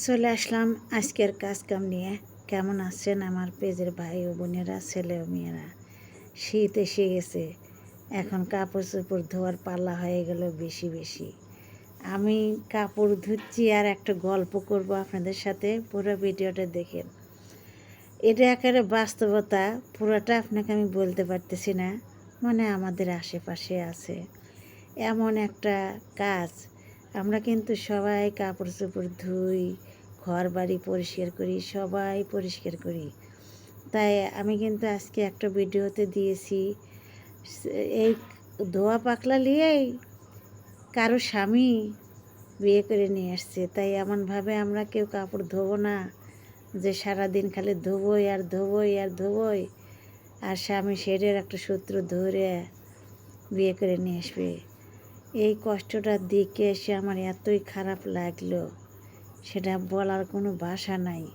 চলে আসলাম আজকের কাজ কাম নিয়ে। কেমন আছেন আমার পেজের ভাই ও বোনেরা, ছেলে ও মেয়েরা? শীত এসে গেছে, এখন কাপড় চোপড় ধোয়ার পাল্লা হয়ে গেল বেশি বেশি। আমি কাপড় ধুচ্ছি আর একটা গল্প করব আপনাদের সাথে, পুরো ভিডিওটা দেখেন। এটা একেবারে বাস্তবতা, পুরোটা আপনাকে আমি বলতে পারতেছি না মানে আমাদের আশেপাশে আছে। এমন একটা কাজ আমরা কিন্তু সবাই কাপড় চোপড় ধুই ঘর বাড়ি পরিষ্কার করি, সবাই পরিষ্কার করি। তাই আমি কিন্তু আজকে একটা ভিডিওতে দিয়েছি, এই ধোয়া পাকলা নিয়েই কারও স্বামী বিয়ে করে নিয়ে আসছে। তাই এমনভাবে আমরা কেউ কাপড় ধোবো না, যে সারাদিন খালি ধোবই আর ধোবই আর ধোবই, আর স্বামী সেরের একটা সূত্র ধরে বিয়ে করে নিয়ে আসবে। এই কষ্টটার দিকে এসে আমার এতই খারাপ লাগল। সেটা বলার কোনো ভাষা নাই।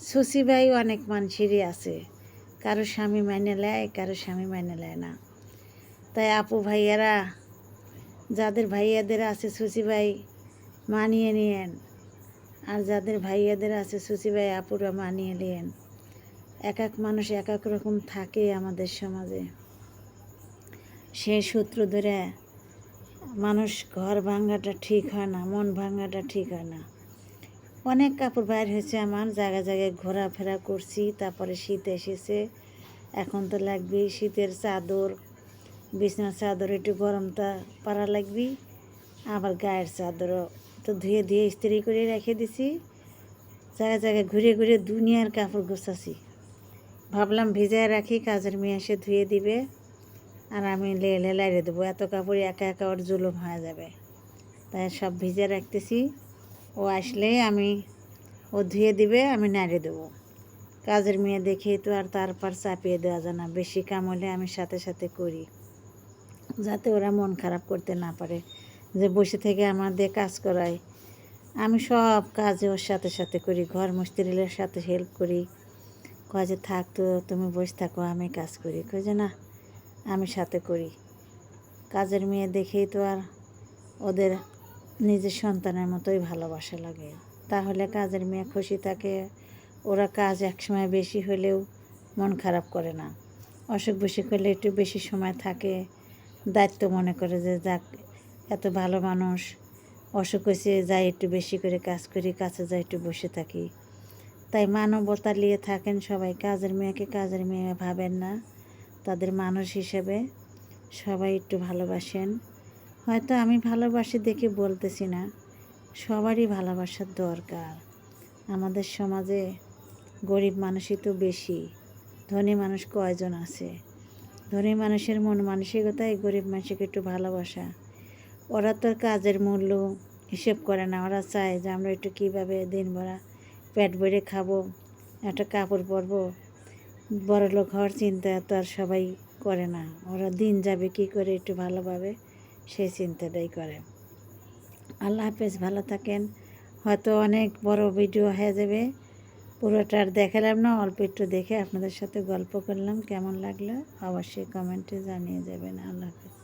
শশীবাই অনেক মানুষেরই আছে। কারও স্বামী মাইনে নেয়, কারও স্বামী মাইনে নেয় না। তাই আপু ভাইয়ারা, যাদের ভাইয়াদের আছে শশীবাই মানিয়ে নিয়েন। আর যাদের ভাইয়াদের আছে শশীবাই আপুরা মানিয়ে নিয়েন। এক এক মানুষ এক এক রকম থাকে আমাদের সমাজে। সে সূত্র ধরে মানুষ ঘর ভাঙাটা ঠিক হয় না, মন ভাঙাটা ঠিক হয় না। অনেক কাপড় বাইর হয়েছে আমার, জায়গায় জায়গায় ঘোরাফেরা করছি, তারপরে শীত এসেছে। এখন তো লাগবে শীতের চাদর, বিছনার চাদর একটু গরমটা পারা লাগবি, আবার গায়ের চাদরও তো ধুয়ে ধুয়ে ইস্ত্রি করে রেখে দিছি। জায়গায় জায়গায় ঘুরে ঘুরে দুনিয়ার কাপড় গোছাছি। ভাবলাম ভিজায় রাখি, কাজের মেয়ে এসে ধুয়ে দিবে। আর আমি লেলে লাইরে দেবো। এত কাপড় একা একা ওর জুলুম হয়ে যাবে। তাই সব ভিজে রাখতেছি। ও আসলে আমি, ও ধুয়ে দিবে, আমি নাড়িয়ে দেবো। কাজের মেয়ে দেখে তো আর তারপর চাপিয়ে দেওয়া যায় না। বেশি কাম হলে আমি সাথে সাথে করি। যাতে ওরা মন খারাপ করতে না পারে। যে বসে থেকে আমার দিয়ে কাজ করায়। আমি সব কাজে ওর সাথে সাথে করি। ঘর মিস্ত্রির সাথে হেল্প করি। কাজে থাকতো তুমি বসে থাকো, আমি কাজ করি। যে, না। আমি সাথে করি। কাজের মেয়ে দেখেই তো আর ওদের নিজের সন্তানের মতোই ভালোবাসা লাগে। তাহলে কাজের মেয়ে খুশি থাকে, ওরা কাজ একসময় বেশি হলেও মন খারাপ করে না। অসুখ বিসুখ হলে একটু বেশি সময় থাকে। দায়িত্ব মনে করে যে যাক, এত ভালো মানুষ, অসুখ হয়েছে, যাই একটু বেশি করে কাজ করি, কাছে যাই একটু বসে থাকি। তাই মানবতা নিয়ে থাকেন সবাই, কাজের মেয়েকে কাজের মেয়ে ভাবেন না। তাদের মানুষ হিসেবে সবাই একটু ভালোবাসেন। হয়তো আমি ভালোবাসি দেখে বলতেছি না, সবারই ভালোবাসার দরকার। আমাদের সমাজে গরিব মানুষই তো বেশি, ধনী মানুষ কয়জন আছে? ধনী মানুষের মন মানসিকতাই গরিব মানুষকে একটু ভালোবাসা। ওরা তো কাজের মূল্য হিসেব করে না, ওরা চায় যে আমরা একটু কীভাবে দিন ভরা পেট ভরে খাব, একটা কাপড় পরবো বড় লোক হওয়ার চিন্তা তো আর সবাই করে না। ওরা দিন যাবে কি করে একটু ভালোভাবে, সেই চিন্তাটাই করে। আল্লাহ হাফেজ, ভালো থাকেন। হয়তো অনেক বড় ভিডিও হয়ে যাবে। পুরোটা আর দেখালাম না, অল্প একটু দেখে আপনাদের সাথে গল্প করলাম। কেমন লাগল? অবশ্যই কমেন্টে জানিয়ে যাবেন। আল্লাহ হাফেজ।